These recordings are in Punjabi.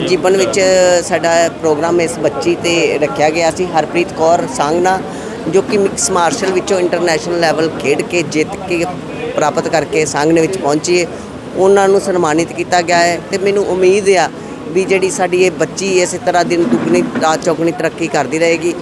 ਜੀਵਨ ਵਿੱਚ ਸਾਡਾ ਪ੍ਰੋਗਰਾਮ ਇਸ ਬੱਚੀ ਤੇ ਰੱਖਿਆ ਗਿਆ ਸੀ, ਹਰਪ੍ਰੀਤ ਕੌਰ ਸਾਂਗਨਾ ਜੋ ਕਿ ਮਿਕਸ ਮਾਰਸ਼ਲ ਵਿੱਚੋਂ ਇੰਟਰਨੈਸ਼ਨਲ ਲੈਵਲ ਖੇਡ ਕੇ, ਜਿੱਤ ਕੇ ਪ੍ਰਾਪਤ ਕਰਕੇ ਸਾਂਗਨੇ ਵਿੱਚ ਪਹੁੰਚੀ ਹੈ ਉਹਨਾਂ ਨੂੰ ਸਨਮਾਨਿਤ ਕੀਤਾ ਗਿਆ ਹੈ ਤੇ ਮੈਨੂੰ ਉਮੀਦ ਆ ਵੀ ਜਿਹੜੀ ਸਾਡੀ ਇਹ ਬੱਚੀ ਇਸੇ ਤਰ੍ਹਾਂ ਦਿਨ ਦੁੱਗਣੀ, ਰਾਤ ਚੌਗਣੀ ਤਰੱਕੀ ਕਰਦੀ ਰਹੇਗੀ।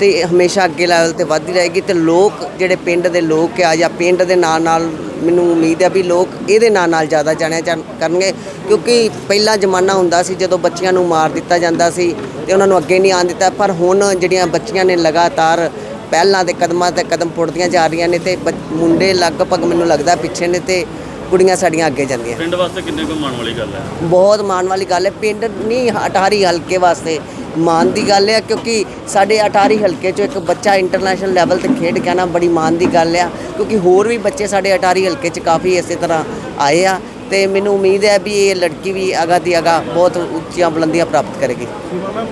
ਤੇ ਹਮੇਸ਼ਾ ਅੱਗੇ ਲੈਵਲ ਤੇ ਵੱਧਦੀ ਰਹੇਗੀ ਤੇ ਲੋਕ ਜਿਹੜੇ ਪਿੰਡ ਦੇ ਲੋਕ ਆ ਜਾਂ ਪਿੰਡ ਦੇ ਨਾਲ ਨਾਲ ਮੈਨੂੰ ਉਮੀਦ ਹੈ ਵੀ ਲੋਕ ਇਹਦੇ ਨਾਲ ਨਾਲ ਜ਼ਿਆਦਾ ਜਾਣਿਆ ਜਾਣ- ਕਰਨਗੇ ਕਿਉਂਕਿ ਪਹਿਲਾ ਜ਼ਮਾਨਾ ਹੁੰਦਾ ਸੀ ਜਦੋਂ ਬੱਚੀਆਂ ਨੂੰ ਮਾਰ ਦਿੱਤਾ ਜਾਂਦਾ ਸੀ ਤੇ ਉਹਨਾਂ ਨੂੰ ਅੱਗੇ ਨਹੀਂ ਆਉਣ ਦਿੱਤਾ ਪਰ ਹੁਣ ਜਿਹੜੀਆਂ ਬੱਚੀਆਂ ਨੇ ਲਗਾਤਾਰ ਪਹਿਲਾਂ ਦੇ ਕਦਮਾਂ ਤੇ ਕਦਮ ਪੁੱਟਦੀਆਂ ਜਾ ਰਹੀਆਂ ਨੇ ਤੇ ਮੁੰਡੇ ਲਗਭਗ ਮੈਨੂੰ ਲੱਗਦਾ ਪਿੱਛੇ ਨੇ ਤੇ ਕੁੜੀਆਂ ਸਾਡੀਆਂ ਅੱਗੇ ਜਾਂਦੀਆਂ। ਪਿੰਡ ਵਾਸਤੇ ਕਿੰਨੇ ਕੁ ਮਾਣ ਵਾਲੀ ਗੱਲ ਹੈ? ਬਹੁਤ ਮਾਣ ਵਾਲੀ ਗੱਲ ਹੈ ਪਿੰਡ ਨਹੀਂ ਅਟਾਰੀ ਹਲਕੇ ਵਾਸਤੇ ਮਾਣ ਦੀ ਗੱਲ ਹੈ ਕਿਉਂਕਿ ਸਾਡੇ ਅਟਾਰੀ ਹਲਕੇ ਚੋਂ ਇੱਕ ਬੱਚਾ ਇੰਟਰਨੈਸ਼ਨਲ ਲੈਵਲ ਤੇ ਖੇਡ ਕੇ ਆਉਣਾ ਬੜੀ ਮਾਣ ਦੀ ਗੱਲ ਆ, ਕਿਉਂਕਿ ਹੋਰ ਵੀ ਬੱਚੇ ਸਾਡੇ ਅਟਾਰੀ ਹਲਕੇ 'ਚ ਕਾਫੀ ਇਸੇ ਤਰ੍ਹਾਂ ਆਏ ਆ। ਤੇ ਮੈਨੂੰ ਉਮੀਦ ਹੈ ਵੀ ਇਹ ਲੜਕੀ ਵੀ ਅਗਾ ਦੀ ਅਗਾ ਬਹੁਤ ਉੱਚੀਆਂ ਬੁਲੰਦੀਆਂ ਪ੍ਰਾਪਤ ਕਰੇਗੀ। ਸੀਮਾ ਮੈਮ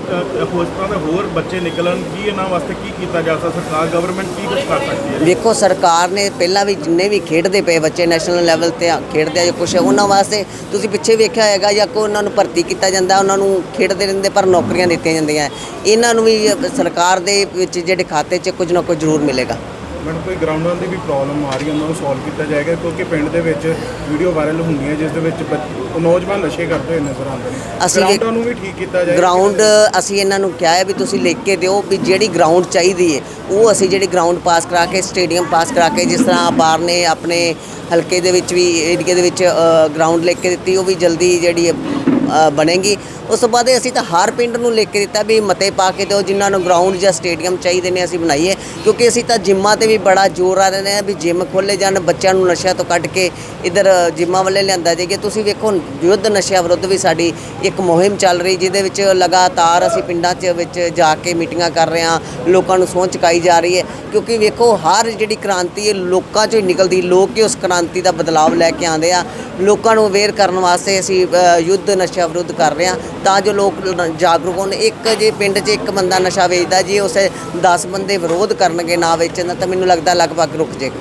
ਉਸ ਤਰ੍ਹਾਂ ਦੇ ਹੋਰ ਬੱਚੇ ਨਿਕਲਣ ਕੀ ਇਹਨਾਂ ਵਾਸਤੇ ਕੀ ਕੀਤਾ ਜਾ ਸਕਦਾ? ਸਰਕਾਰ ਗਵਰਨਮੈਂਟ ਕੀ ਕੁਝ ਕਰ ਸਕਦੀ ਹੈ? ਵੇਖੋ ਸਰਕਾਰ ਨੇ ਪਹਿਲਾਂ ਵੀ ਜਿੰਨੇ ਵੀ ਖੇਡਦੇ ਪਏ ਬੱਚੇ ਨੈਸ਼ਨਲ ਲੈਵਲ ਤੇ ਖੇਡਦੇ ਆ ਜਾਂ ਕੁਛ ਉਹਨਾਂ ਵਾਸਤੇ ਤੁਸੀਂ ਪਿੱਛੇ ਵੇਖਿਆ ਹੋਏਗਾ ਜਾਂ ਕੋ ਉਹਨਾਂ ਨੂੰ ਭਰਤੀ ਕੀਤਾ ਜਾਂਦਾ ਉਹਨਾਂ ਨੂੰ ਖੇਡਦੇ ਰਹਿੰਦੇ ਪਰ ਨੌਕਰੀਆਂ ਦਿੱਤੀਆਂ ਜਾਂਦੀਆਂ। ਇਹਨਾਂ ਨੂੰ ਵੀ ਸਰਕਾਰ ਦੇ ਵਿੱਚ ਜਿਹੜੇ ਖਾਤੇ 'ਚ ਕੁਝ ਨਾ ਕੁਝ ਜ਼ਰੂਰ ਮਿਲੇਗਾ। ਮੈਡਮ ਕੋਈ ਗਰਾਊਂਡਾਂ ਦੀ ਵੀ ਪ੍ਰੋਬਲਮ ਆ ਰਹੀ ਹੈ ਉਹਨਾਂ ਨੂੰ ਸੋਲਵ ਕੀਤਾ ਜਾਏਗਾ ਕਿਉਂਕਿ ਪਿੰਡ ਦੇ ਵਿੱਚ ਵੀਡੀਓ ਵਾਇਰਲ ਹੁੰਦੀਆਂ ਜਿਸ ਦੇ ਵਿੱਚ ਬੱਚ- ਨੌਜਵਾਨ ਨਸ਼ੇ ਕਰਦੇ ਹੋਏ ਨਜ਼ਰ ਆਉਂਦੇ ਨੇ। ਅਸੀਂ ਗਰਾਊਂਡਾਂ ਨੂੰ ਵੀ ਠੀਕ ਕੀਤਾ ਜਾਏਗਾ। ਗਰਾਊਂਡ ਅਸੀਂ ਇਹਨਾਂ ਨੂੰ ਕਿਹਾ ਹੈ ਵੀ ਤੁਸੀਂ ਲਿਖ ਕੇ ਦਿਓ ਵੀ ਜਿਹੜੀ ਗਰਾਊਂਡ ਚਾਹੀਦੀ ਹੈ ਉਹ ਅਸੀਂ ਜਿਹੜੀ ਗਰਾਊਂਡ ਪਾਸ ਕਰਾ ਕੇ ਸਟੇਡੀਅਮ ਪਾਸ ਕਰਾ ਕੇ ਜਿਸ ਤਰ੍ਹਾਂ ਬਾਰ ਨੇ ਆਪਣੇ ਹਲਕੇ ਦੇ ਵਿੱਚ ਵੀ ਏਰੀਏ ਦੇ ਵਿੱਚ ਗਰਾਊਂਡ ਲਿਖ ਕੇ ਦਿੱਤੀ ਉਹ ਵੀ ਜਲਦੀ ਜਿਹੜੀ ਹੈ, ਬਣੇਗੀ। ਉਸ ਤੋਂ ਬਾਅਦ ਅਸੀਂ ਤਾਂ ਹਰ ਪਿੰਡ ਨੂੰ ਲਿਖ ਕੇ ਦਿੱਤਾ ਵੀ ਮਤੇ ਪਾ ਕੇ ਦਿਓ, ਜਿਨ੍ਹਾਂ ਨੂੰ ਗਰਾਊਂਡ ਜਾਂ ਸਟੇਡੀਅਮ ਚਾਹੀਦੇ ਨੇ ਅਸੀਂ ਬਣਾਈਏ। ਕਿਉਂਕਿ ਅਸੀਂ ਤਾਂ ਜਿੰਮਾਂ ਤੇ ਵੀ ਬੜਾ ਜ਼ੋਰ ਆ ਰਹੇ ਨੇ ਵੀ ਜਿੰਮ ਖੋਲੇ ਜਾਣ, ਬੱਚਿਆਂ ਨੂੰ ਨਸ਼ਿਆਂ ਤੋਂ ਕੱਢ ਕੇ ਇਧਰ ਜਿੰਮਾਂ ਵੱਲੇ ਲਿਆਂਦਾ ਜਾਈਏ ਤੁਸੀਂ ਵੇਖੋ, ਯੁੱਧ ਨਸ਼ਿਆਂ ਵਿਰੁੱਧ ਵੀ ਸਾਡੀ ਇੱਕ ਮੁਹਿੰਮ ਚੱਲ ਰਹੀ, ਜਿਹਦੇ ਵਿੱਚ ਲਗਾਤਾਰ ਅਸੀਂ ਪਿੰਡਾਂ 'ਚ ਵਿੱਚ ਜਾ ਕੇ ਮੀਟਿੰਗਾਂ ਕਰ ਰਹੇ ਹਾਂ, ਲੋਕਾਂ ਨੂੰ ਸਹੁੰ ਚੁਕਾਈ ਜਾ ਰਹੀ ਹੈ। ਕਿਉਂਕਿ ਵੇਖੋ, ਹਰ ਜਿਹੜੀ ਕ੍ਰਾਂਤੀ ਹੈ, ਲੋਕਾਂ 'ਚੋਂ ਹੀ ਨਿਕਲਦੀ, ਲੋਕ ਹੀ ਉਸ ਕ੍ਰਾਂਤੀ ਦਾ ਬਦਲਾਵ ਲੈ ਕੇ ਆਉਂਦੇ ਆ। ਲੋਕਾਂ ਨੂੰ ਅਵੇਅਰ ਕਰਨ ਵਾਸਤੇ ਅਸੀਂ ਯੁੱਧ ਨਸ਼ਿਆਂ ਨਸ਼ਾ ਵਿਰੁੱਧ ਕਰ ਰਹੇ ਹਾਂ, ਤਾਂ ਜੋ ਲੋਕ ਜਾਗਰੂਕ ਹੋਣ। ਇੱਕ ਜੇ ਪਿੰਡ 'ਚ ਇੱਕ ਬੰਦਾ ਨਸ਼ਾ ਵੇਚਦਾ, ਜੇ ਉਸੇ 10 ਬੰਦੇ ਵਿਰੋਧ ਕਰਨਗੇ ਨਾ ਵੇਚਣ ਦਾ, ਤਾਂ ਮੈਨੂੰ ਲੱਗਦਾ ਲਗਭਗ ਰੁਕ ਜਾਏਗਾ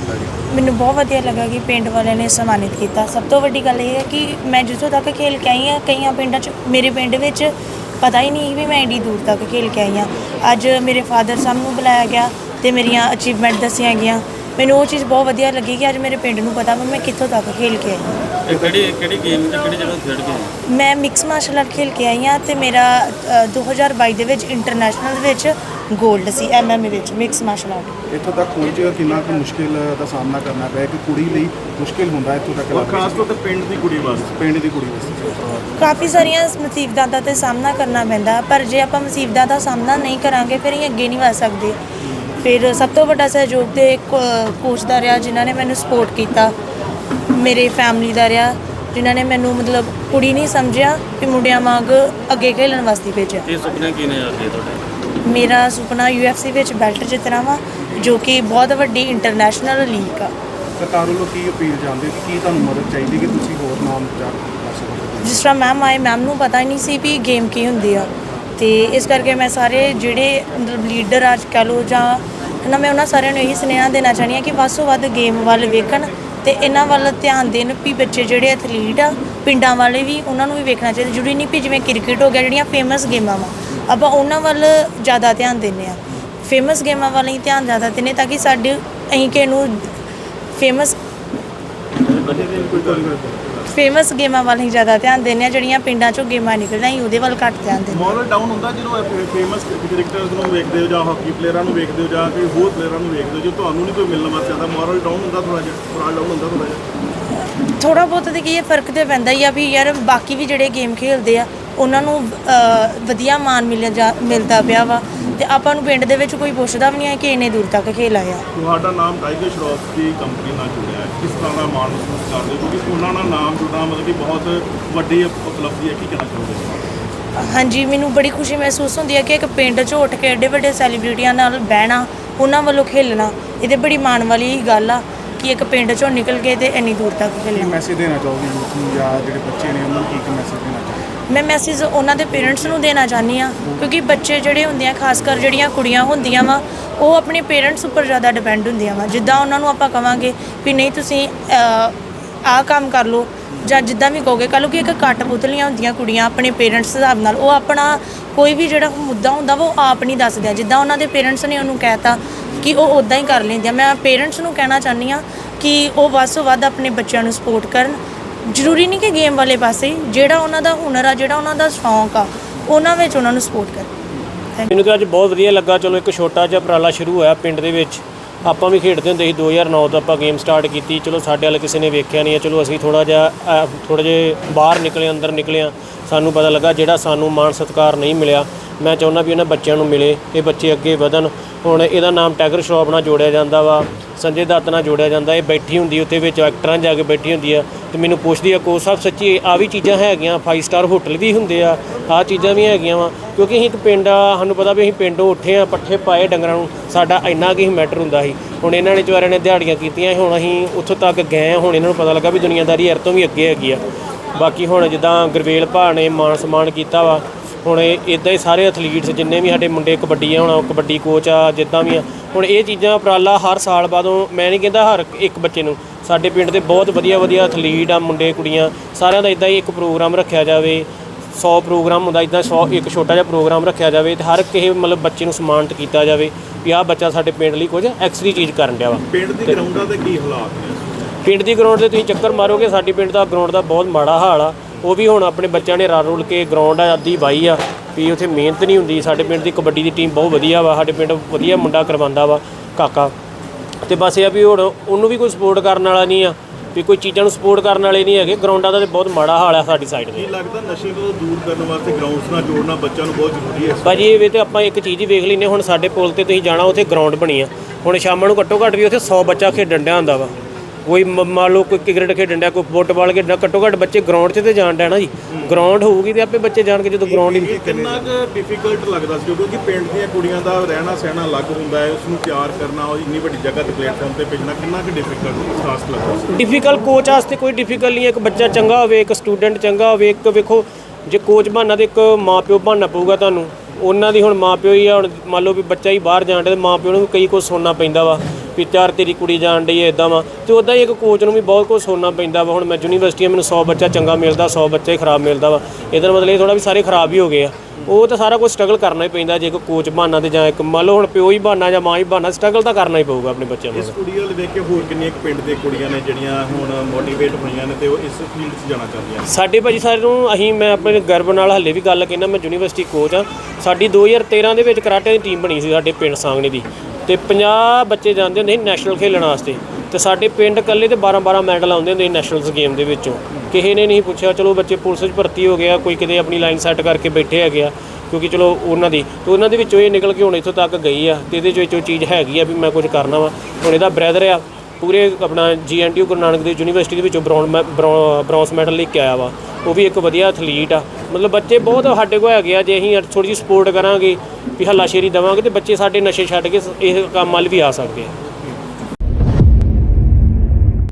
ਮੈਨੂੰ ਬਹੁਤ ਵਧੀਆ ਲੱਗਾ ਕਿ ਪਿੰਡ ਵਾਲਿਆਂ ਨੇ ਸਨਮਾਨਿਤ ਕੀਤਾ। ਸਭ ਤੋਂ ਵੱਡੀ ਗੱਲ ਇਹ ਹੈ ਕਿ ਮੈਂ ਜਿੱਥੋਂ ਤੱਕ ਖੇਲ ਕੇ ਆਈ ਹਾਂ, ਕਈਆਂ ਪਿੰਡਾਂ 'ਚ, ਮੇਰੇ ਪਿੰਡ ਵਿੱਚ ਪਤਾ ਹੀ ਨਹੀਂ ਵੀ ਮੈਂ ਏਡੀ ਦੂਰ ਤੱਕ ਖੇਲ ਕੇ ਆਈ ਹਾਂ। ਅੱਜ ਮੇਰੇ ਫਾਦਰ ਸਾਹਿਬ ਨੂੰ ਬੁਲਾਇਆ ਗਿਆ ਤੇ ਮੇਰੀਆਂ ਅਚੀਵਮੈਂਟ ਦੱਸੀਆਂ ਗਈਆਂ। ਮੈਨੂੰ ਉਹ ਚੀਜ਼ ਬਹੁਤ ਵਧੀਆ ਲੱਗੀ ਕਿ ਅੱਜ ਮੇਰੇ ਪਿੰਡ ਨੂੰ ਪਤਾ ਵੀ ਮੈਂ ਕਿੱਥੋਂ ਤੱਕ ਖੇਲ ਕੇ ਆਈ। ਹਾਂ ਇਹ ਕਿਹੜੀ ਕਿਹੜੀ ਗੇਮ ਤੇ ਕਿਹੜੀ ਜਗ੍ਹਾ ਖੇਡ ਕੇ ਆਏ? ਮੈਂ ਮਿਕਸ ਮਾਰਸ਼ਲ ਆਰਟ ਖੇਲ ਕੇ ਆਈ ਹਾਂ ਤੇ ਮੇਰਾ ਅ, 2022 ਦੇ ਵਿੱਚ ਇੰਟਰਨੈਸ਼ਨਲ ਵਿੱਚ 골ਡ ਸੀ ਐਮਐਮਏ ਵਿੱਚ ਮਿਕਸ ਮਾਰਸ਼ਲ ਆਰਟ ਇੱਥੋਂ ਤੱਕ ਪਹੁੰਚੇ ਕਿੰਨਾ ਕੁ ਮੁਸ਼ਕਿਲ ਦਾ ਸਾਹਮਣਾ ਕਰਨਾ ਪਿਆ? ਕਿ ਕੁੜੀ ਲਈ ਮੁਸ਼ਕਿਲ ਹੁੰਦਾ ਇੱਥੋਂ ਤੱਕ ਔਰ ਖਾਸ ਤੌਰ ਤੇ ਪਿੰਡ ਦੀ ਕੁੜੀ ਵਾਸਤੇ। ਪਿੰਡ ਦੀ ਕੁੜੀ ਵਾਸਤੇ। ਕਾਫੀ ਸਾਰੀਆਂ ਮੁਸੀਬਤਾਂ ਦਾ ਤੇ ਸਾਹਮਣਾ ਕਰਨਾ ਪੈਂਦਾ ਪਰ ਜੇ ਆਪਾਂ ਮੁਸੀਬਤਾਂ ਦਾ ਸਾਹਮਣਾ ਨਹੀਂ ਕਰਾਂਗੇ ਫਿਰ ਅਸੀਂ ਅੱਗੇ ਨਹੀਂ ਵਧ ਸਕਦੇ। ਫਿਰ ਸਭ ਤੋਂ ਵੱਡਾ ਸਹਿਯੋਗ ਤੇ ਕੋਚ ਦਾ ਰਿਹਾ ਜਿਨ੍ਹਾਂ ਨੇ ਮੈਨੂੰ ਸਪੋਰਟ ਕੀਤਾ। ਮੇਰੇ ਫੈਮਿਲੀ ਦਾ ਰਿਹਾ ਜਿਨ੍ਹਾਂ ਨੇ ਮੈਨੂੰ ਮਤਲਬ ਕੁੜੀ ਨਹੀਂ ਸਮਝਿਆ ਕਿ ਮੁੰਡਿਆਂ ਵਾਂਗ ਅੱਗੇ ਖੇਲਣ ਵਾਸਤੇ ਭੇਜਿਆ। ਕੀ ਸੁਪਨੇ ਕੀ ਨੇ ਅੱਗੇ ਤੁਹਾਡੇ? ਮੇਰਾ ਸੁਪਨਾ UFC ਵਿੱਚ ਬੈਲਟ ਜਿੱਤਣਾ ਵਾ ਜੋ ਕਿ ਬਹੁਤ ਵੱਡੀ ਇੰਟਰਨੈਸ਼ਨਲ ਲੀਗ ਆ। ਸਰਕਾਰ ਵੱਲੋਂ ਕੀ ਅਪੀਲ ਜਾਂਦੇ ਕਿ ਕੀ ਤੁਹਾਨੂੰ ਮਦਦ ਚਾਹੀਦੀ ਕਿ ਤੁਸੀਂ ਹੋਰ ਨਾਮ ਕਰ ਸਕੋ? ਜਿਸ ਤਰ੍ਹਾਂ ਮੈਮ ਆਏ ਮੈਮ ਨੂੰ ਪਤਾ ਹੀ ਨਹੀਂ ਸੀ ਵੀ ਗੇਮ ਕੀ ਹੁੰਦੀ ਆ। ਤੇ ਇਸ ਕਰਕੇ ਮੈਂ ਸਾਰੇ ਜਿਹੜੇ ਮਤਲਬ ਲੀਡਰ ਅੱਜ ਕਹਿ ਲਓ ਜਾਂ ਨਾ ਮੈਂ ਉਹਨਾਂ ਸਾਰਿਆਂ ਨੂੰ ਇਹੀ ਸੁਨੇਹਾ ਦੇਣਾ ਚਾਹੁੰਦੀ ਹਾਂ ਕਿ ਵੱਧ ਤੋਂ ਵੱਧ ਗੇਮ ਵੱਲ ਵੇਖਣ ਤੇ ਇਹਨਾਂ ਵੱਲ ਧਿਆਨ ਦੇਣ ਵੀ ਬੱਚੇ ਜਿਹੜੇ ਐਥਲੀਟ ਆ, ਪਿੰਡਾਂ ਵਾਲੇ ਵੀ ਉਹਨਾਂ ਨੂੰ ਵੀ ਵੇਖਣਾ ਚਾਹੀਦਾ। ਜ਼ਰੂਰੀ ਨਹੀਂ ਵੀ ਜਿਵੇਂ ਕ੍ਰਿਕਟ ਹੋ ਗਿਆ, ਜਿਹੜੀਆਂ ਫੇਮਸ ਗੇਮਾਂ ਵਾ। ਆਪਾਂ ਉਹਨਾਂ ਵੱਲ ਜ਼ਿਆਦਾ ਧਿਆਨ ਦਿੰਦੇ ਆ ਫੇਮਸ ਗੇਮਾਂ ਵੱਲ ਹੀ ਧਿਆਨ ਜ਼ਿਆਦਾ ਦਿੰਦੇ ਤਾਂ ਕਿ ਸਾਡੇ ਅਸੀਂ ਕਿਸੇ ਨੂੰ ਫੇਮਸ ਫੇਮਸ ਗੇਮਾਂ ਵੱਲ ਹੀ ਜ਼ਿਆਦਾ ਧਿਆਨ ਦਿੰਦੇ ਆ ਜਿਹੜੀਆਂ ਪਿੰਡਾਂ ਚੋਂ ਗੇਮਾਂ ਨਿਕਲਦੀਆਂ ਅਸੀਂ ਉਹਦੇ ਵੱਲ ਘੱਟ ਧਿਆਨ ਦਿੰਦੇ ਮੋਰਲ ਡਾਊਨ ਹੁੰਦਾ ਜਦੋਂ ਫੇਮਸ ਕ੍ਰਿਕਟਰਸ ਨੂੰ ਵੇਖਦੇ ਹੋ ਜਾਂ ਹਾਕੀ ਪਲੇਅਰਾਂ ਨੂੰ ਵੇਖਦੇ ਹੋ ਜਾਂ ਕੋਈ ਹੋਰ ਪਲੇਅਰਾਂ ਨੂੰ ਵੇਖਦੇ ਹੋ ਜੋ ਤੁਹਾਨੂੰ ਨਹੀਂ ਕੋਈ ਮਿਲਣ ਵਾਸਤੇ ਆਦਾ ਮੋਰਲ ਡਾਊਨ ਹੁੰਦਾ ਥੋੜਾ ਜਿਹਾ ਮੋਰਲ ਡਾਊਨ ਹੁੰਦਾ ਥੋੜਾ ਜਿਹਾ। ਥੋੜਾ ਬਹੁਤ ਤੇ ਕੀ ਇਹ ਫ਼ਰਕ ਤੇ ਪੈਂਦਾ ਹੀ ਆ ਵੀ ਯਾਰ ਬਾਕੀ ਵੀ ਜਿਹੜੇ ਗੇਮ ਖੇਡਦੇ ਆ ਉਹਨਾਂ ਨੂੰ ਵਧੀਆ ਮਾਨ ਮਿਲਿਆ ਮਿਲਦਾ ਪਿਆ ਵਾ। ਤੇ ਆਪਾਂ ਨੂੰ ਪਿੰਡ ਦੇ ਵਿੱਚ ਕੋਈ ਪੁੱਛਦਾ ਵੀ ਨਹੀਂ ਹੈ ਕਿ ਇੰਨੇ ਦੂਰ ਤੱਕ ਖੇਲ ਆਇਆ। ਤੁਹਾਡਾ ਨਾਮ ਟਾਈਗਰ ਸ਼ਰੋਫ ਦੀ ਕੰਪਨੀ ਨਾਲ ਜੁੜਿਆ ਹੈ। ਕਿਸ ਤਰ੍ਹਾਂ ਦਾ ਮਾਣ ਮਹਿਸੂਸ ਕਰਦੇ ਹੋ? ਕਿਉਂਕਿ ਉਹਨਾਂ ਦਾ ਨਾਮ ਜੁੜਨਾ ਮਤਲਬ ਕਿ ਬਹੁਤ ਵੱਡੀ ਉਪਲਬਧੀ ਹੈ ਕੀ ਕਹਿਣਾ ਚਾਹੋਗੇ? ਹਾਂਜੀ ਮੈਨੂੰ ਬੜੀ ਖੁਸ਼ੀ ਮਹਿਸੂਸ ਹੁੰਦੀ ਹੈ ਕਿ ਇੱਕ ਪਿੰਡ 'ਚ ਉੱਠ ਕੇ ਐਡੇ ਵੱਡੇ ਸੈਲੀਬ੍ਰਿਟੀਆਂ ਨਾਲ ਬਹਿਣਾ ਉਹਨਾਂ ਵੱਲੋਂ ਖੇਲਣਾ ਇਹਦੇ ਬੜੀ ਮਾਣ ਵਾਲੀ ਗੱਲ ਆ ਕਿ ਇੱਕ ਪਿੰਡ 'ਚੋਂ ਨਿਕਲ ਕੇ ਤੇ ਇੰਨੀ ਦੂਰ ਤੱਕ ਖੇਲਣਾ। ਮੈਸੇਜ ਦੇਣਾ ਚਾਹੋਗੇ ਜਾਂ ਜਿਹੜੇ ਬੱਚੇ ਨੇ ਉਹਨਾਂ ਨੂੰ ਕੀ ਕੀ ਮੈਸੇਜ ਦੇਣਾ ਚਾਹੋਗੇ? ਮੈਂ ਮੈਸੇਜ ਉਹਨਾਂ ਦੇ ਪੇਰੈਂਟਸ ਨੂੰ ਦੇਣਾ ਚਾਹੁੰਦੀ ਆ ਕਿਉਂਕਿ ਬੱਚੇ ਜਿਹੜੇ ਹੁੰਦੇ ਆ, ਖਾਸ ਕਰ ਜਿਹੜੀਆਂ ਕੁੜੀਆਂ ਹੁੰਦੀਆਂ ਵਾ, ਉਹ ਆਪਣੇ ਪੇਰੈਂਟਸ ਉੱਪਰ ਜ਼ਿਆਦਾ ਡਿਪੈਂਡ ਹੁੰਦੀਆਂ ਵਾ। ਜਿੱਦਾਂ ਉਹਨਾਂ ਨੂੰ ਆਪਾਂ ਕਵਾਂਗੇ ਵੀ ਨਹੀਂ ਤੁਸੀਂ ਆਹ ਕੰਮ ਕਰ ਲਓ, ਜਾਂ ਜਿੱਦਾਂ ਵੀ ਕਹੋਗੇ ਕੱਲ੍ਹ ਕਿ ਇੱਕ ਕੱਟ ਪੁਤਲੀਆਂ ਹੁੰਦੀਆਂ ਕੁੜੀਆਂ ਆਪਣੇ ਪੇਰੈਂਟਸ ਦੇ ਹਿਸਾਬ ਨਾਲ, ਉਹ ਆਪਣਾ ਕੋਈ ਵੀ ਜਿਹੜਾ ਮੁੱਦਾ ਹੁੰਦਾ ਵਾ, ਉਹ ਆਪ ਨਹੀਂ ਦੱਸਦੇ ਜਿੱਦਾਂ ਉਹਨਾਂ ਦੇ ਪੇਰੈਂਟਸ ਨੇ ਉਹਨੂੰ ਕਹਿਤਾ ਕਿ ਉਹ ਉਦਾਂ ਹੀ ਕਰ ਲੈਂਦੀਆਂ। ਮੈਂ ਪੇਰੈਂਟਸ ਨੂੰ ਕਹਿਣਾ ਚਾਹੁੰਦੀ ਆ ਕਿ ਉਹ ਵੱਧ ਤੋਂ ਵੱਧ ਆਪਣੇ ਬੱਚਿਆਂ ਨੂੰ ਸਪੋਰਟ ਕਰਨ ਜ਼ਰੂਰੀ ਨਹੀਂ ਕਿ ਗੇਮ ਵਾਲੇ ਪਾਸੇ ਜਿਹੜਾ ਉਹਨਾਂ ਦਾ ਹੁਨਰ ਆ, ਜਿਹੜਾ ਉਹਨਾਂ ਦਾ ਸ਼ੌਂਕ ਆ, ਉਹਨਾਂ ਵਿੱਚ ਉਹਨਾਂ ਨੂੰ ਸਪੋਰਟ ਕਰ। ਮੈਨੂੰ ਤਾਂ ਅੱਜ ਬਹੁਤ ਵਧੀਆ ਲੱਗਾ, ਚਲੋ ਇੱਕ ਛੋਟਾ ਜਿਹਾ ਉਪਰਾਲਾ ਸ਼ੁਰੂ ਹੋਇਆ ਪਿੰਡ ਦੇ ਵਿੱਚ। ਆਪਾਂ ਵੀ ਖੇਡਦੇ ਹੁੰਦੇ ਸੀ 2009 ਤੋਂ ਆਪਾਂ ਗੇਮ ਸਟਾਰਟ ਕੀਤੀ। ਚਲੋ ਸਾਡੇ ਵਾਲੇ ਕਿਸੇ ਨੇ ਵੇਖਿਆ ਨਹੀਂ ਹੈ, ਚਲੋ ਅਸੀਂ ਥੋੜਾ ਜਿਹਾ ਥੋੜਾ ਜਿਹਾ ਬਾਹਰ ਨਿਕਲੇ, ਅੰਦਰ ਨਿਕਲੇ ਹਾਂ। ਸਾਨੂੰ ਪਤਾ ਲੱਗਾ ਜਿਹੜਾ ਸਾਨੂੰ ਮਾਣ ਸਤਿਕਾਰ ਨਹੀਂ ਮਿਲਿਆ। ਮੈਂ ਚਾਹੁੰਦਾ ਵੀ ਇਹਨਾਂ ਬੱਚਿਆਂ ਨੂੰ ਮਿਲੇ, ਇਹ ਬੱਚੇ ਅੱਗੇ ਵਧਣ। ਹੁਣ ਇਹਦਾ ਨਾਮ ਟਾਈਗਰ ਸ਼ੌਪ ਨਾਲ ਜੋੜਿਆ ਜਾਂਦਾ ਵਾ, ਸੰਜੇ ਦੱਤ ਨਾਲ ਜੋੜਿਆ ਜਾਂਦਾ, ਇਹ ਬੈਠੀ ਹੁੰਦੀ ਉੱਥੇ ਵਿੱਚ ਐਕਟਰਾਂ ਜਾ ਕੇ ਬੈਠੀ ਹੁੰਦੀ ਆ ਤੇ ਮੈਨੂੰ ਪੁੱਛਦੀ ਆ ਕੋਚ ਸਾਹਿਬ ਸੱਚੀ ਆ ਵੀ ਚੀਜ਼ਾਂ ਹੈਗੀਆਂ 5 ਸਟਾਰ ਹੋਟਲ ਵੀ ਹੁੰਦੇ ਆ ਆਹ ਚੀਜ਼ਾਂ ਵੀ ਹੈਗੀਆਂ ਵਾ? ਕਿਉਂਕਿ ਅਸੀਂ ਇੱਕ ਪਿੰਡ ਆ, ਸਾਨੂੰ ਪਤਾ ਵੀ ਅਸੀਂ ਪਿੰਡੋਂ ਉੱਠੇ ਆ, ਪੱਠੇ ਪਾਏ ਡੰਗਰਾਂ ਨੂੰ, ਸਾਡਾ ਇੰਨਾ ਕੀ ਮੈਟਰ ਹੁੰਦਾ ਸੀ। ਹੁਣ ਇਹਨਾਂ ਨੇ ਚਵਾਰਿਆਂ ਨੇ ਦਿਹਾੜੀਆਂ ਕੀਤੀਆਂ, ਹੁਣ ਅਸੀਂ ਉੱਥੋਂ ਤੱਕ ਗਏ ਆ, ਹੁਣ ਇਹਨਾਂ ਨੂੰ ਪਤਾ ਲੱਗਾ ਵੀ ਦੁਨੀਆਦਾਰੀ ਯਾਰ ਤੋਂ ਵੀ ਅੱਗੇ ਹੈਗੀ ਆ। ਬਾਕੀ ਹੁਣ ਜਿੱਦਾਂ ਗੁਰਵੇਲ ਭਾ ਨੇ ਮਾਨ ਸਨਮਾਨ ਕੀਤਾ ਵਾ ਹੁਣ ਇਦਾਂ ਹੀ ਸਾਰੇ ਐਥਲੀਟਸ ਜਿੰਨੇ ਵੀ ਸਾਡੇ ਮੁੰਡੇ ਕਬੱਡੀ ਆ ਹੁਣ ਕਬੱਡੀ ਕੋਚ ਆ ਜਿੱਦਾਂ ਵੀ ਆ ਹੁਣ ਇਹ ਚੀਜ਼ਾਂ ਉਪਰਾਲਾ ਹਰ ਸਾਲ ਬਾਅਦੋਂ ਮੈਂ ਨਹੀਂ ਕਹਿੰਦਾ ਹਰ ਇੱਕ ਬੱਚੇ ਨੂੰ ਸਾਡੇ ਪਿੰਡ ਦੇ ਬਹੁਤ ਵਧੀਆ ਵਧੀਆ ਐਥਲੀਟ ਆ ਮੁੰਡੇ ਕੁੜੀਆਂ ਸਾਰਿਆਂ ਦਾ ਇਦਾਂ ਹੀ ਇੱਕ ਪ੍ਰੋਗਰਾਮ ਰੱਖਿਆ ਜਾਵੇ 100 ਪ੍ਰੋਗਰਾਮ ਹੁੰਦਾ ਇਦਾਂ 100 ਇੱਕ ਛੋਟਾ ਜਿਹਾ ਪ੍ਰੋਗਰਾਮ ਰੱਖਿਆ ਜਾਵੇ ਤੇ ਹਰ ਕਿਸੇ ਮਤਲਬ ਬੱਚੇ ਨੂੰ ਸਨਮਾਨਿਤ ਕੀਤਾ ਜਾਵੇ ਵੀ ਆਹ ਬੱਚਾ ਸਾਡੇ ਪਿੰਡ ਲਈ ਕੁਝ ਐਕਸਟਰੀ ਚੀਜ਼ ਕਰਨ ਡਿਆ ਵਾ। ਪਿੰਡ ਦੀ ਗਰਾਊਂਡਾਂ ਦੇ ਕੀ ਹਾਲਾਤ ਨੇ? ਪਿੰਡ ਦੀ ਗਰਾਊਂਡ ਤੇ ਤੁਸੀਂ ਚੱਕਰ ਮਾਰੋਗੇ ਸਾਡੀ ਪਿੰਡ ਦਾ ਗਰਾਊਂਡ ਦਾ ਬਹੁਤ ਮਾੜਾ ਹਾਲ ਆ। ਉਹ ਵੀ ਹੁਣ ਆਪਣੇ ਬੱਚਿਆਂ ਨੇ ਰਲ ਰੁਲ ਕੇ ਗਰਾਊਂਡ ਆ ਅੱਧੀ ਵਾਈ ਆ ਵੀ ਉੱਥੇ ਮਿਹਨਤ ਨਹੀਂ ਹੁੰਦੀ। ਸਾਡੇ ਪਿੰਡ ਦੀ ਕਬੱਡੀ ਦੀ ਟੀਮ ਬਹੁਤ ਵਧੀਆ ਵਾ ਸਾਡੇ ਪਿੰਡ ਵਧੀਆ ਮੁੰਡਾ ਕਰਵਾਉਂਦਾ ਵਾ ਕਾਕਾ। ਤੇ ਬਸ ਇਹ ਆ ਵੀ ਹੁਣ ਉਹਨੂੰ ਵੀ ਕੋਈ ਸਪੋਰਟ ਕਰਨ ਵਾਲਾ ਨਹੀਂ ਆ ਵੀ ਕੋਈ ਚੀਜ਼ਾਂ ਨੂੰ ਸਪੋਰਟ ਕਰਨ ਵਾਲੇ ਨਹੀਂ ਹੈਗੇ। ਗਰਾਊਂਡਾਂ ਦਾ ਤੇ ਬਹੁਤ ਮਾੜਾ ਹਾਲ ਆ ਸਾਡੀ ਸਾਈਡ ਦੇ। ਲੱਗਦਾ ਨਸ਼ੇ ਤੋਂ ਦੂਰ ਕਰਨ ਵਾਸਤੇ ਗਰਾਊਂਡਸ ਨਾਲ ਜੋੜਨਾ ਬੱਚਿਆਂ ਨੂੰ ਬਹੁਤ ਜ਼ਰੂਰੀ ਹੈ ਭਾਜੀ ਇਹ ਵੀ ਤੇ ਆਪਾਂ ਇੱਕ ਚੀਜ਼ ਹੀ ਵੇਖ ਲੈਨੇ ਹੁਣ ਸਾਡੇ ਪੁਲ ਤੇ ਤੁਸੀਂ ਜਾਣਾ ਉੱਥੇ ਗਰਾਊਂਡ ਬਣੀ ਆ। ਹੁਣ ਸ਼ਾਮਾਂ ਨੂੰ ਘੱਟੋ ਘੱਟ ਵੀ ਉੱਥੇ 100 ਬੱਚਾ ਖੇਡਣ ਡਿਆ ਹੁੰਦਾ ਵਾ। ਕੋਈ ਮੰਨ ਲਓ ਕੋਈ ਕ੍ਰਿਕਟ ਖੇਡਣ ਡਿਆ ਕੋਈ ਫੁੱਟਬਾਲ ਖੇਡਣਾ ਘੱਟੋ ਘੱਟ ਬੱਚੇ ਗਰਾਊਂਡ 'ਚ ਤੇ ਜਾਣ ਡਿਆ ਨਾ ਜੀ। ਗਰਾਊਂਡ ਹੋਊਗੀ ਤੇ ਆਪੇ ਬੱਚੇ ਜਾਣਗੇ ਜਦੋਂ ਗਰਾਊਂਡ ਹੀ ਕਿੰਨਾ ਕੁ ਡਿਫਿਕਲਟ ਲੱਗਦਾ ਸੀ? ਕਿਉਂਕਿ ਪਿੰਡ ਦੀਆਂ ਕੁੜੀਆਂ ਦਾ ਰਹਿਣਾ ਸਹਿਣਾ ਅਲੱਗ ਹੁੰਦਾ ਹੈ ਉਸ ਨੂੰ ਤਿਆਰ ਕਰਨਾ ਉਹ ਇੰਨੀ ਵੱਡੀ ਜਗ੍ਹਾ ਤੇ ਪਲੇਟਫਾਰਮ ਤੇ ਭੇਜਣਾ ਕਿੰਨਾ ਕੁ ਡਿਫਿਕਲਟ ਟਾਸਕ ਲੱਗਦਾ ਡਿਫਿਕਲਟ ਕੋਚ ਵਾਸਤੇ ਕੋਈ ਡਿਫਿਕਲਟ ਨਹੀਂ ਹੈ। ਇੱਕ ਬੱਚਾ ਚੰਗਾ ਹੋਵੇ ਇੱਕ ਸਟੂਡੈਂਟ ਚੰਗਾ ਹੋਵੇ ਇੱਕ ਵੇਖੋ ਜੇ ਕੋਚ ਬਣਨਾ ਤੇ ਇੱਕ ਮਾਪਿਓ ਬਣਨਾ ਪਊਗਾ ਤੁਹਾਨੂੰ। ਉਹਨਾਂ ਦੀ ਹੁਣ ਮਾਪਿਓ ਹੀ ਆ ਹੁਣ ਮੰਨ ਲਓ ਵੀ ਬੱਚਾ ਹੀ ਬਾਹਰ ਜਾਣ ਤੇ ਮਾਪਿਓ ਨੂੰ ਕਈ ਕੁਝ ਸੁਣਨਾ ਪੈਂਦਾ ਵਾ। ਵੀ ਤਿਆਰ ਤੇਰੀ ਕੁੜੀ ਜਾਣ ਡਈ ਇਦਾਂ ਵਾ। ਤੇ ਉਦਾਂ ਹੀ ਇੱਕ ਕੋਚ ਨੂੰ ਵੀ ਬਹੁਤ ਕੁਝ ਸੁਣਨਾ ਪੈਂਦਾ ਵਾ। ਹੁਣ ਮੈਂ ਯੂਨੀਵਰਸਿਟੀ ਮੈਨੂੰ 100 ਬੱਚਾ ਚੰਗਾ ਮਿਲਦਾ 100 ਬੱਚਾ ਹੀ ਖਰਾਬ ਮਿਲਦਾ ਵਾ। ਇਹਦਾ ਮਤਲਬ ਇਹ ਥੋੜਾ ਵੀ ਸਾਰੇ ਖਰਾਬ ਹੀ ਹੋ ਗਏ ਆ। ਉਹ ਤਾਂ ਸਾਰਾ ਕੁਝ ਸਟਰਗਲ ਕਰਨਾ ਹੀ ਪੈਂਦਾ ਜੇ ਕੋਈ ਕੋਚ ਬਣਨਾ ਤੇ ਜਾਂ ਇੱਕ ਮੰਨ ਲਓ ਹੁਣ ਪਿਓ ਹੀ ਬਣਨਾ ਜਾਂ ਮਾਂ ਹੀ ਬਣਨਾ ਸਟਰਗਲ ਤਾਂ ਕਰਨਾ ਹੀ ਪਊਗਾ ਆਪਣੇ ਬੱਚਿਆਂ ਨੂੰ ਇਸ ਕੁੜੀ ਵੱਲ ਵੇਖ ਕੇ ਹੋਰ ਕਿੰਨੀਆਂ ਕੁ ਪਿੰਡ ਦੇ ਕੁੜੀਆਂ ਨੇ ਜਿਹੜੀਆਂ ਹੁਣ ਮੋਟੀਵੇਟ ਹੋਈਆਂ ਨੇ ਤੇ ਉਹ ਇਸ ਫੀਲਡ 'ਚ ਜਾਣਾ ਚਾਹੁੰਦੀਆਂ ਨੇ? ਸਾਡੇ ਭਾਜੀ ਸਾਰੇ ਨੂੰ ਅਸੀਂ ਮੈਂ ਆਪਣੇ ਗਰਵ ਨਾਲ ਹੱਲੇ ਵੀ ਗੱਲ ਕਹਿੰਦਾ ਮੈਂ ਯੂਨੀਵਰਸਿਟੀ ਕੋਚ ਆ। ਸਾਡੀ 2013 ਦੇ ਵਿੱਚ ਕਰਾਟੇ ਦੀ ਟੀਮ ਬਣੀ ਸੀ ਸਾਡੇ ਪਿੰਡ ਸਾਂਗਣੇ ਦੀ। ਤੇ 50 ਬੱਚੇ ਜਾਂਦੇ ਹੁੰਦੇ ਸੀ ਨੈਸ਼ਨਲ ਖੇਲਣ ਵਾਸਤੇ। ਤੇ ਸਾਡੇ ਪਿੰਡ ਇਕੱਲੇ ਤੇ 12 12 ਮੈਡਲ ਆਉਂਦੇ ਹੁੰਦੇ ਸੀ ਨੈਸ਼ਨਲਸ ਗੇਮ ਦੇ ਵਿੱਚੋਂ। ਕਿਸੇ ਨੇ ਨਹੀਂ ਪੁੱਛਿਆ, ਚਲੋ ਬੱਚੇ ਪੁਲਿਸ 'ਚ ਭਰਤੀ ਹੋ ਗਿਆ ਕੋਈ ਕਿਤੇ ਆਪਣੀ ਲਾਈਨ ਸੈੱਟ ਕਰਕੇ ਬੈਠੇ ਹੈਗੇ ਆ, ਕਿਉਂਕਿ ਚਲੋ ਉਹਨਾਂ ਦੀ, ਤੇ ਉਹਨਾਂ ਦੇ ਵਿੱਚੋਂ ਇਹ ਨਿਕਲ ਕੇ ਹੁਣ ਇੱਥੋਂ ਤੱਕ ਗਈ ਆ, ਤੇ ਇਹਦੇ ਵਿੱਚ ਉਹ ਚੀਜ਼ ਹੈਗੀ ਆ ਵੀ ਮੈਂ ਕੁਝ ਕਰਨਾ ਵਾ। ਹੁਣ ਇਹਦਾ ਬ੍ਰਦਰ ਆ ਪੂਰੇ ਆਪਣਾ ਜੀਐਨਟੀਯੂ ਗੁਰੂ ਨਾਨਕ ਦੇਵ ਯੂਨੀਵਰਸਿਟੀ ਦੇ ਵਿੱਚੋਂ ਬ੍ਰੌਨ ਬ੍ਰੌਂਸ ਮੈਡਲ ਲੈ ਕੇ ਆਇਆ ਵਾ। ਉਹ ਵੀ ਇੱਕ ਵਧੀਆ ਐਥਲੀਟ ਆ। ਮਤਲਬ ਬੱਚੇ ਬਹੁਤ ਸਾਡੇ ਕੋਲ ਹੈਗੇ ਆ, ਜੇ ਅਸੀਂ ਥੋੜੀ ਜਿਹੀ ਸਪੋਰਟ ਕਰਾਂਗੇ, ਵੀ ਹੱਲਾਸ਼ੇਰੀ ਦੇਵਾਂਗੇ ਤੇ ਬੱਚੇ ਸਾਡੇ ਨਸ਼ੇ ਛੱਡ ਕੇ ਇਹ ਕੰਮ ਵੱਲ ਵੀ ਆ ਸਕਦੇ ਆ।